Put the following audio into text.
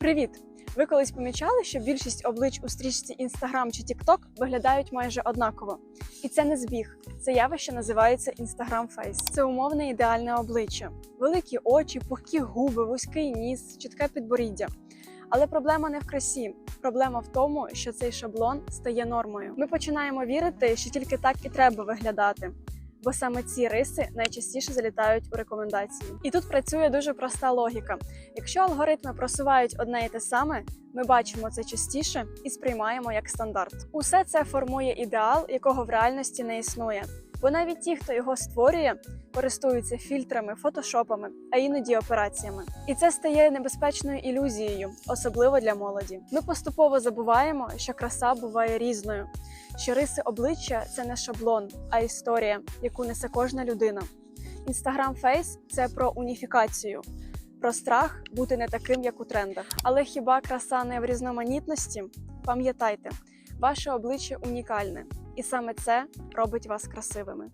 Привіт! Ви колись помічали, що більшість облич у стрічці Instagram чи TikTok виглядають майже однаково. І це не збіг. Це явище називається Instagram Face. Це умовне ідеальне обличчя, великі очі, пухкі губи, вузький ніс, чітке підборіддя. Але проблема не в красі. Проблема в тому, що цей шаблон стає нормою. Ми починаємо вірити, що тільки так і треба виглядати. Бо саме ці риси найчастіше залітають у рекомендації. І тут працює дуже проста логіка. Якщо алгоритми просувають одне і те саме, ми бачимо це частіше і сприймаємо як стандарт. Усе це формує ідеал, якого в реальності не існує. Бо навіть ті, хто його створює, користуються фільтрами, фотошопами, а іноді операціями. І це стає небезпечною ілюзією, особливо для молоді. Ми поступово забуваємо, що краса буває різною, що риси обличчя це не шаблон, а історія, яку несе кожна людина. Інстаграм Фейс – це про уніфікацію, про страх бути не таким, як у трендах. Але хіба краса не в різноманітності? Пам'ятайте, ваше обличчя унікальне, і саме це робить вас красивими.